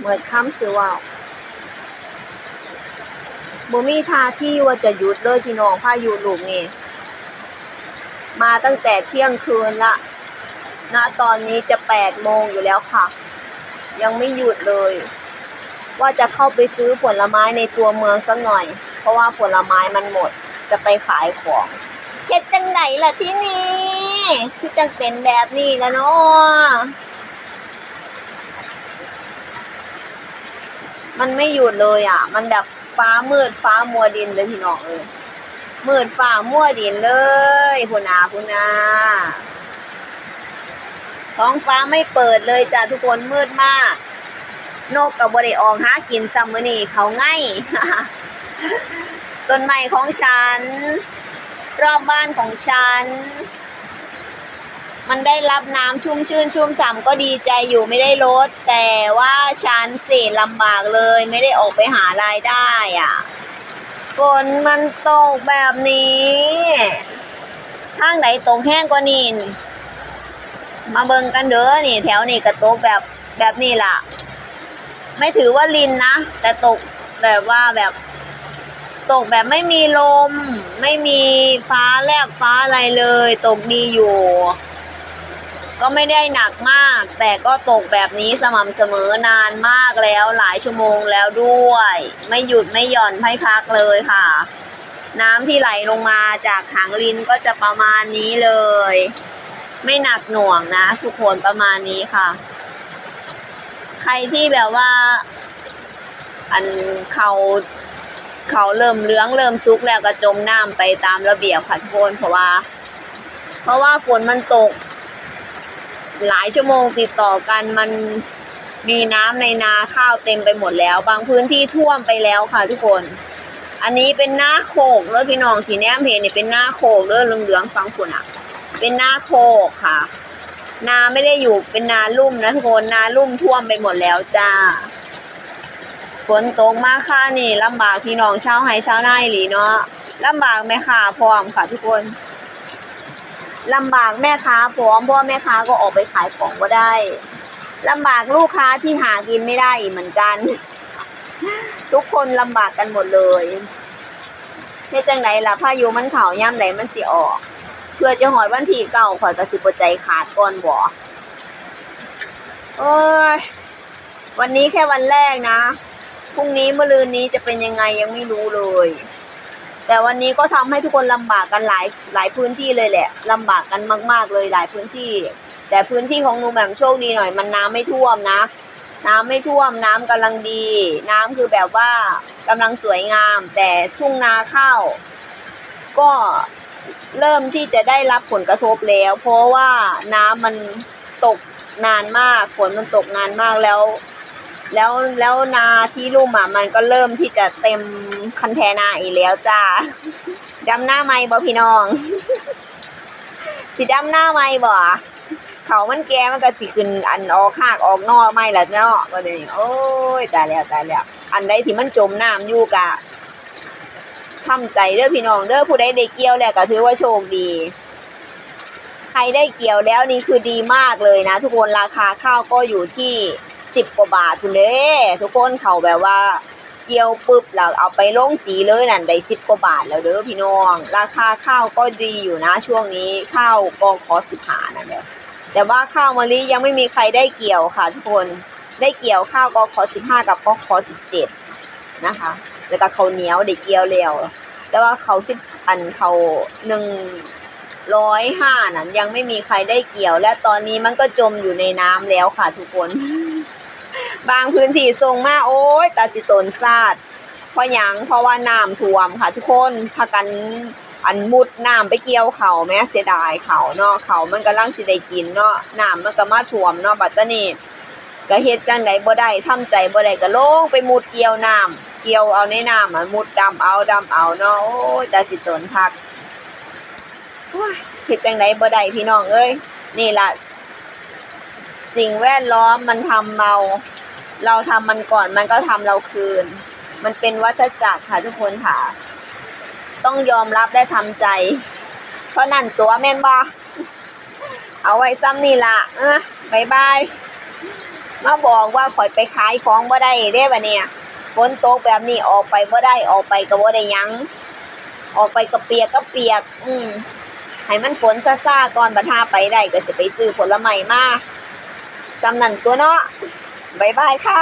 เหมือนคำสิว่าบ่มีท่าที่ว่าจะหยุดเลยพี่น้องพายุลูกนี่มาตั้งแต่เที่ยงคืนละณตอนนี้จะแปดโมงอยู่แล้วค่ะ ยังไม่หยุดเลย ว่าจะเข้าไปซื้อผลไม้ในตัวเมืองสักหน่อย เพราะว่าผลไม้มันหมด จะไปขายของเฮ็ดจังไหนล่ะที่นี่ คือจังเป็นแบบนี้แล้วเนาะ มันไม่หยุดเลยอะ มันแบบฟ้ามืดฟ้ามัวดินเลยพี่น้องเออมืดฟ้ามัวดินเลยพุนาพุนาท้องฟ้าไม่เปิดเลยจ้ะทุกคนมืดมาก นกกับบริออกหากินซัมเมอนี่เขาง่ายต้นไม้ของฉัน รอบบ้านของฉัน มันได้รับน้ำชุ่มชื่นชุ่มฉ่ำก็ดีใจอยู่ไม่ได้ลด แต่ว่าฉันเสียลำบากเลย ไม่ได้ออกไปหารายได้อะฝนมันตกแบบนี้ทางไหนตกแห้งกว่านี่มาเบิงกันเด้อนี่ แถวนี้ก็ตกแบบแบบนี้ล่ะ ไม่ถือว่าลินนะ แต่ตกแบบว่าแบบตกแบบไม่มีลม ไม่มีฟ้าแลบฟ้าอะไรเลย ตกดีอยู่ ก็ไม่ได้หนักมาก แต่ก็ตกแบบนี้สม่ำเสมอนานมากแล้วหลายชั่วโมงแล้วด้วย ไม่หยุดไม่หย่อนไม่พักเลยค่ะ น้ำที่ไหลลงมาจากหางลินก็จะประมาณนี้เลย ไม่หนักหน่วงนะทุกคนประมาณนี้ค่ะ ใครที่แบบว่า อันเขาเขาเริ่มเลื้องเริ่มซุกแล้วก็จมน้ำไปตามระเบียบค่ะทุกคนเพราะว่า เพราะว่าฝนมันตก หลายชั่วโมงติดต่อกันมันมีน้ำในนาข้าวเต็มไปหมดแล้ว บางพื้นที่ท่วมไปแล้วค่ะทุกคน อันนี้เป็นหน้าโขกเลยพี่น้องสีแนมเพนเนี่ยเป็นหน้าโขกเลยเหลืองๆฟังฝุ่นอะ เป็นหน้าโคกค่ะ นาไม่ได้อยู่เป็นนาลุ่มนะทุกคนนาลุ่มท่วมไปหมดแล้วจ้าฝนตกมากค่ะนี่ลำบากพี่น้องชาวไห้ชาวนาหลีเนาะลำบากแม่ค้าพร้อมค่ะทุกคน ลำบากแม่ค้าพร้อมเพราะแม่ค้าก็ออกไปขายของก็ได้ลำบากลูกค้าที่หากินไม่ได้เหมือนกัน ทุกคนลำบากกันหมดเลยเฮ็ดจังไหนล่ะพายุมันเข่าย่ำไหนมันสิออก เพื่อจะหอดวันที่เก่าข่อยก็สิบใจขาดก่อนบ่โอ้ยวันนี้แค่วันแรกนะพรุ่งนี้เมื่อลืนนี้จะเป็นยังไงยังไม่รู้เลย แต่วันนี้ก็ทำให้ทุกคนลำบากกันหลายหลายพื้นที่เลยแหละลำบากกันมาก ๆ เลยหลายพื้นที่ แต่พื้นที่ของหนูแหม่มโชคดีหน่อย มันน้ำไม่ท่วมนะ น้ำไม่ท่วมน้ำกำลังดี น้ำคือแบบว่ากำลังสวยงาม แต่ทุ่งนาข้าวก็เริ่มที่จะได้รับผลกระทบแล้ว เพราะว่าน้ำมันตกนานมากฝนมันตกนานมากแล้ว แล้วแล้วนาที่ลุ่มอะมันก็เริ่มที่จะเต็มคันแทนาอีกแล้วจ้าดำหน้าไม่บ่พี่น้อง สิดำหน้าไม่บ่เขามันแก่มันก็สิขึ้นอันออกหากออกนอกไม่ละเนาะวันนี้โอ้ยตายแล้วตายแล้วอันใดที่มันจมน้ำอยู่กะทำใจเด้อพี่น้องเด้อผู้ใดได้เกี่ยวแล้วก็ถือว่าโชคดีใครได้เกี่ยวแล้วนี่คือดีมากเลยนะ ทุกคนราคาข้าวก็อยู่ที่ สิบกว่าบาทคุณเด้ทุกคนเขาแบบว่าเกี่ยวปุ๊บแล้วเอาไปลงสีเลยนั่นได้สิบกว่าบาทแล้วเด้อพี่น้อง ราคาข้าวก็ดีอยู่นะ ช่วงนี้ข้าวกองขอสิบหานั่นแหละแต่ว่าข้าวมะลิยังไม่มีใครได้เกี่ยวค่ะ ทุกคนได้เกี่ยวข้าวกอขอสิบห้ากับกอขอสิบเจ็ดนะคะ แล้วก็เขาเหนียวได้เกี่ยวแล้วแต่ว่าเขาสิบอันเขาหนึ่งร้อยห้านั้นยังไม่มีใครได้เกี่ยว และตอนนี้มันก็จมอยู่ในน้ำแล้วค่ะทุกคน บางพื้นที่ทรงมาโอ้ยตาสิตนซาดเพราะยังเพราะว่าน้ำท่วมค่ะ ทุกคนพากันอันมุดน้ำไปเกี่ยวเขาแม้เสียดายเขาเนาะเขามันก็ลังสิได้กินเนาะน้ำมันก็มาท่วมเนาะบัดนี้ก็เฮ็ดจังไดบ่ได้ทำใจบ่ได้ก็ลงไปมุดเกี่ยวน้ำเกี่ยวเอาในน้ำอะมุดดำเอาดำเอาเนาะโอ้ยตาสิตนพักเฮ็ดจังไดบ่ได้พี่น้องเอ้ยนี่ล่ะสิ่งแวดล้อมมันทำเรา เราทำมันก่อนมันก็ทำเราคืน มันเป็นวัฏจักรค่ะทุกคนค่ะ ต้องยอมรับและทำใจ เพราะนั่นตัวแม่นบ่เอาไว้ซ้ำนี่ละเออบายบาย มาบอกว่าข่อยไปขายของบ่ได้เด้บัดเนี่ยฝนตกแบบนี้ออกไปบ่ได้ออกไปก็บ่ได้ยัง ออกไปก็เปียกก็เปียก อืมให้มันฝนซ่าๆก่อนบัดหาไปได้ก็จะไปซื้อผลไม้มาจำนั่นตัวเนาะ บ๊ายบายค่ะ